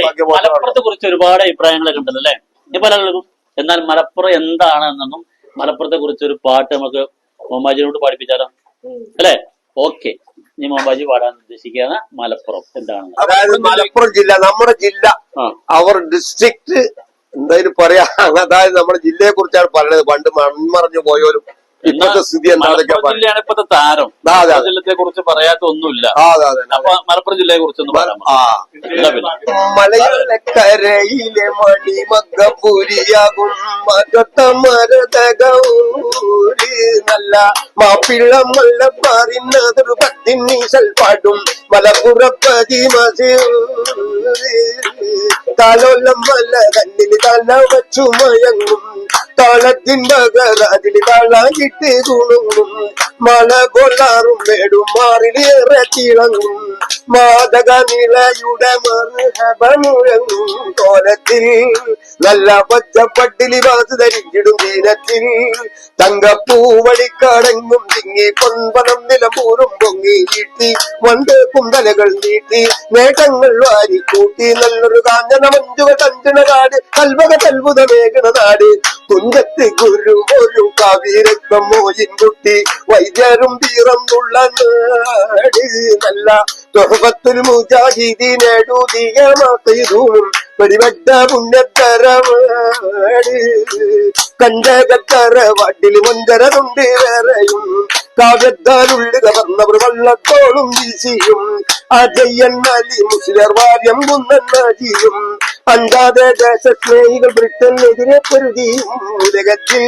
അവിടെ മലപ്പുറത്തെ കുറിച്ച് ഒരുപാട് അഭിപ്രായങ്ങളൊക്കെ ഉണ്ടല്ലോ അല്ലെ? ഈ പലർക്കും എന്നാൽ മലപ്പുറം എന്താണ് എന്നൊന്നും മലപ്പുറത്തെ കുറിച്ച് ഒരു പാട്ട് നമുക്ക് മോമാജിനോട് പാടിപ്പിച്ചാലോ? അല്ലെ? ഓക്കെ. ഇനി മോമാജി പാടാൻ ഉദ്ദേശിക്കുകയാണ് മലപ്പുറം. എന്താണ്? അതായത് മലപ്പുറം ജില്ല നമ്മുടെ ജില്ല ആ. അവർ ഡിസ്ട്രിക്ട് എന്തായാലും പറയാ. അതായത് നമ്മുടെ ജില്ലയെ കുറിച്ചാണ് പറയുന്നത്. പണ്ട് മൺമറഞ്ഞു പോയോലും ഇപ്പോഴത്തെ സ്ഥിതി എന്താണെന്നൊക്കെ ജില്ലയാണ് ഇപ്പോഴത്തെ താരം. ജില്ലത്തെ കുറിച്ച് പറയാത്ത ഒന്നുമില്ല അപ്പൊ മലപ്പുറം ജില്ലയെ കുറിച്ചൊന്നും ആ. എന്താ പിന്നെ. നല്ല മാപ്പിള്ള മല്ല പറയുന്നതൊരു പത്തിനീശൽ പാടും. മലപ്പുറപ്പതി തലോലം മല കണ്ണിൽ തല വച്ചു മയങ്ങും. താളത്തിന്റെ കരാതിൽ താളാകിട്ട് തുണുങ്ങും. മല കൊള്ളാറും മേടും മാറിലേറെ തിളങ്ങും. മാതക നിലയുടെ മറുഹബനുഴങ്ങും കോലത്തിൽ നല്ല പച്ചപ്പട്ടിലി വാസ് ധരിച്ചിടും ദീനത്തിൽ തങ്കപ്പൂവളിക്കടങ്ങും തിങ്ങി പൊൻപണം നിലമൂറും പൊങ്ങി വീട്ടി. വണ്ട് കുന്തലകൾ നീട്ടി നേട്ടങ്ങൾ വാരി കൂട്ടി. നല്ലൊരു കാഞ്ഞന മഞ്ചുക തഞ്ചണ നാട് കൽവക കൽബുത മേഘണ നാട്. തുഞ്ചത്ത് ഗുരു ഒരു കവിരക്തം മോയിൻ കുട്ടി. വൈദ്യരും തീറന്നുള്ള നാട് നല്ല. തൊഹബത്തുൽ മുജാഹിദീനെഴുതിയ മാത്തൂം പരിവട്ട പുണ്യത്തരവാട് കണ്ടകത്തറ വാട്ടിൽ മഞ്ചരതുണ്ട് വേറെയും. കാവ്യത്താലുള്ളി കവർന്നവർ വള്ളത്തോളും വീശിയും. അജയ്യൻ അലി മുസ്ലിർ വാര്യം കുന്നജിയും അഞ്ചാതെ ദേശസ്നേഹികൾ ബ്രിട്ടനെതിരെ പൊരുതിയും. ഉലകത്തിൽ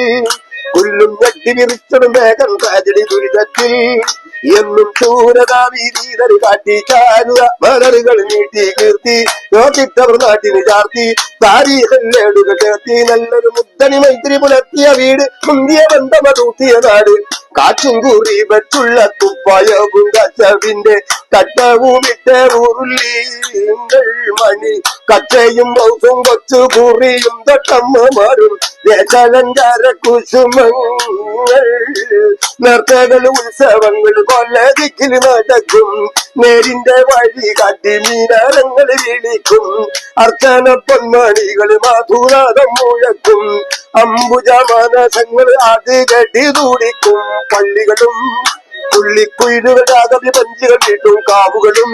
കൊല്ലും ഞെട്ടി വിറിച്ചതും വേഗം കാജടി ദുരിതത്തിൽ. എന്നും ശൂരതാവീതറി കാട്ടി ചാരുക മലറുകൾ നീട്ടി കീർത്തി യോജിച്ചവർ നാട്ടിന് ചാർത്തി താരീഹല്ലേടുകൾ ചേർത്തി നല്ലൊരു മുത്തണി മൈത്രി പുലർത്തിയ വീട് മുന്തിയ ബന്ധമതൂത്തിയ നാട്. കാറ്റും കൂറി വെച്ചുള്ള തുപ്പായവും കച്ചവിന്റെ കട്ടവുമിട്ട ഉരുളീങ്ങൾ മണി. കച്ചയും ബൗസും കൊച്ചു കുറിയും തൊട്ടമ്മമാരും ദേശാലങ്കാര കുസുമങ്ങൾ നർത്തകൾ ഉത്സവങ്ങൾ കൊല്ലതിക്കിൽ നടക്കും. നേരിന്റെ വഴി കാട്ടി മീനാരങ്ങൾ വിളിക്കും. അർച്ചന പൊന്മണികൾ മാധുനാഥം മുഴക്കും. അംബുജ മാനസങ്ങൾ അത് കെട്ടി തൂടിക്കും. പള്ളികളും പുള്ളിക്കുയിലുകളുടെ ആകവി പഞ്ചികൾ വീട്ടും കാവുകളും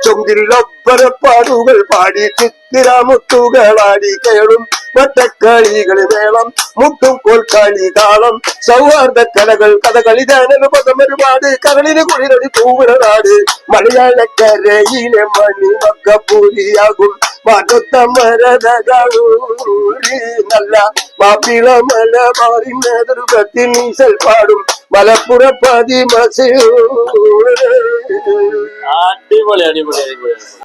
ചൊങ്കിലൊപ്പരപ്പാടുകൾ പാടി ചിത്തിരാമുത്തുകളാടി കേളും ഒറ്റക്കളികൾ വേളം മുട്ടും കോൽക്കളി താളം സൗഹാർദ്ദ കലകൾ കഥകളി ജാനൽ പദം ഒരുപാട് കരളിന് കുളിരടി പൂവിടാട് മലയാളക്കരയിലെ മണി മകത്ത മരതൂരി നല്ല മാപ്പിള മല മാറി നേതൃത്വത്തിൽ നീസൽ പാടും മലപ്പുറപ്പതി മസൂർ അടിപൊളി അടിപൊളി അടിപൊളി.